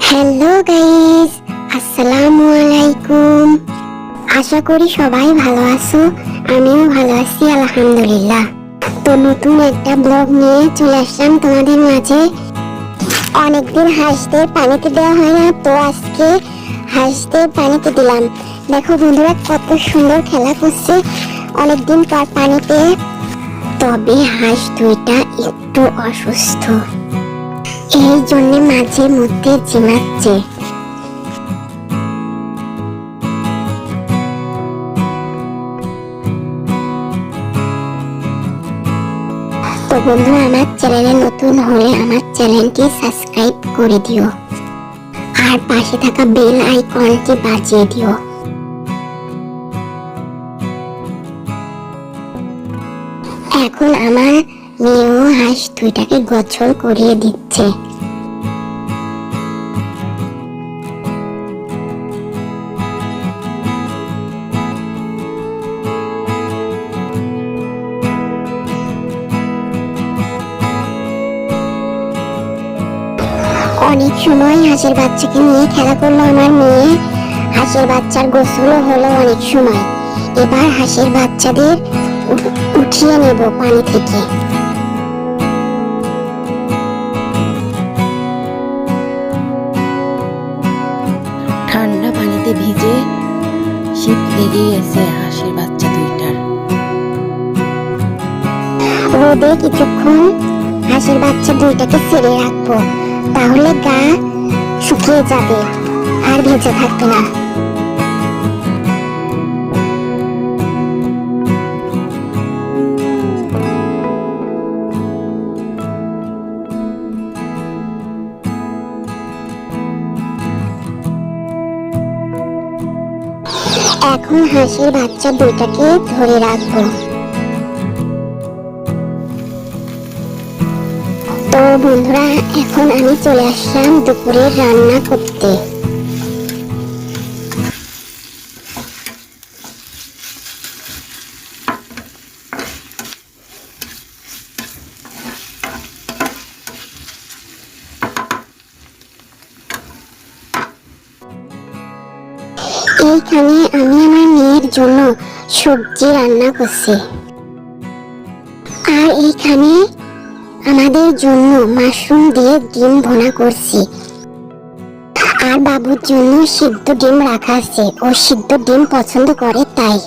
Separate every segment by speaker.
Speaker 1: Hello guys আসসালামু আলাইকুম আশা করি সবাই ভালো আছো। আমিও ভালো আছি, আলহামদুলিল্লাহ। তো নতুন একটা ব্লগ নিয়ে চলে আসলাম তোমাদের মাঝে। অনেকদিন হাঁসতে পানিতে দেওয়া হয় না, তো আজকে হাঁসতে পানিতে দিলাম। দেখো বন্ধুরা, কত সুন্দর খেলা করছে। অনেকদিন পর পানিতে, তবে হাঁস দুইটা একটু অসুস্থ। এই জন্য মাঝে মধ্যে জিমাচ্ছে। বন্ধুরা, আমার চ্যানেলে নতুন হলে আমার চ্যানেলটি সাবস্ক্রাইব করে দিও। আর পাশে থাকা বেল আইকনটি বাজিয়ে দিও। এখন আমার মেয়েও হাঁস দুইটাকে গোছল করিয়ে দিচ্ছে। অনেক সময় হাঁসের বাচ্চাকে নিয়ে খেলা করল আমার মেয়ে। হাঁসের বাচ্চার গোসলও হলো অনেক সময় এবার হাঁসের বাচ্চাদের উঠিয়ে নেব পানি থেকে।
Speaker 2: ঠান্ডা পানিতে ভিজে শীত লেগে গেছে হাঁসের বাচ্চা দুইটার।
Speaker 1: রোদে কিছুক্ষণ হাঁসের বাচ্চা দুইটাকে ছেড়ে রাখব। তাহলে গা শুকিয়ে যাবে আর ভেজে থাকবে না। এখন হাঁসের বাচ্চা দুইটাকে ধরে রাখব। তো বন্ধুরা, এখন আমি চলে আসলাম দুপুরে রান্না করতে। এইখানে আমি আমার মেয়ের জন্য সবজি রান্না করছি। আর এইখানে আমাদের জন্য মাশরুম দিয়ে ডিম ভোনা করছি। আর বাবুর জন্য সিদ্ধ ডিম রাখা আছে। ও সিদ্ধ ডিম পছন্দ করে তাই।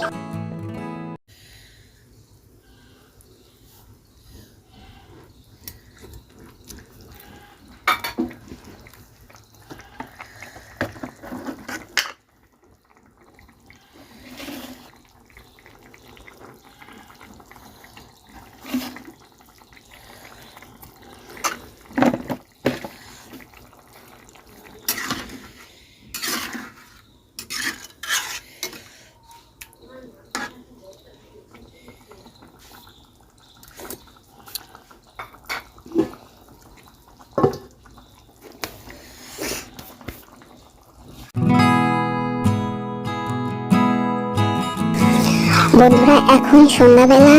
Speaker 1: বন্ধুরা, এখন সন্ধ্যাবেলা।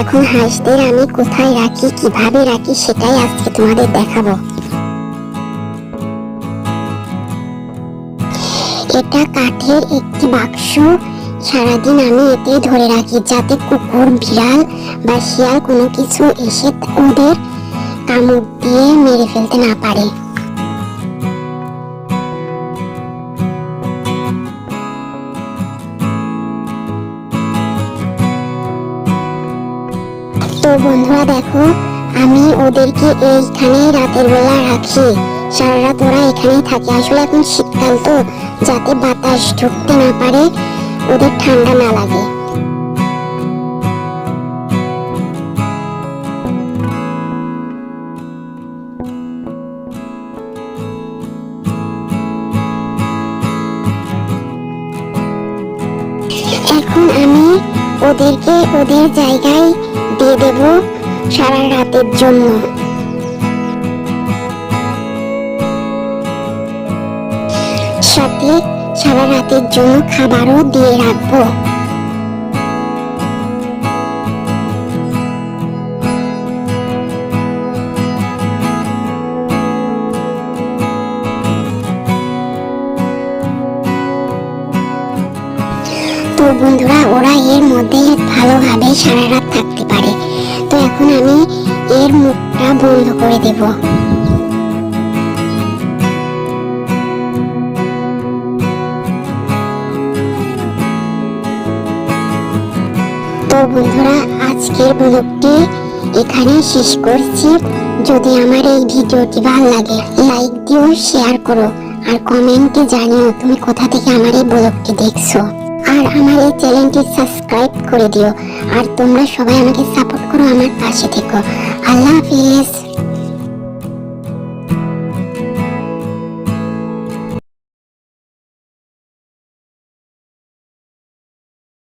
Speaker 1: এখন হাঁসদের আমি কোথায় রাখি, কীভাবে রাখি সেটাই আজকে তোমাদের দেখাবো। এটা কাঠের একটি বাক্স। সারাদিন আমি এতেই ধরে রাখি যাতে কুকুর, বিড়াল বা শিয়াল কোনো কিছু এসে ওদের কামড় দিয়ে মেরে ফেলতে না পারে। তো বন্ধুরা দেখো, আমি ওদেরকে এইখানেই রাতের বেলা রাখি। সারা রাত ওরা এখানেই থাকে। আসলে এখন শীতকাল তো, যাতে বাতাস ঢুকতে না পারে, ওদের ঠান্ডা না লাগে। এখন আমি ওদেরকে ওদের জায়গায় দিয়ে দেব সারা রাতের জন্য। সাথে সারা রাতের জন্য খাবারও দিয়ে রাখব। তো বন্ধুরা, ওরা এর মধ্যে ভালোভাবে সারা রাত থাকতে পারে। তো এখন আমি এর মুখটা বন্ধ করে দেব। তো বন্ধুরা, আজকের ব্লগটি এখানে শেষ করছি। যদি আমার এই ভিডিওটি ভালো লাগে, লাইক দিও, শেয়ার করো, আর কমেন্টে জানিও তুমি কোথা থেকে আমার এই ব্লগটি দেখছ। আর আমার এই চ্যানেলটি সাবস্ক্রাইব করে দিও। আর তোমরা সবাই আমাকে সাপোর্ট করো আমার পাশে থেকো। আল্লাহ হাফিজ।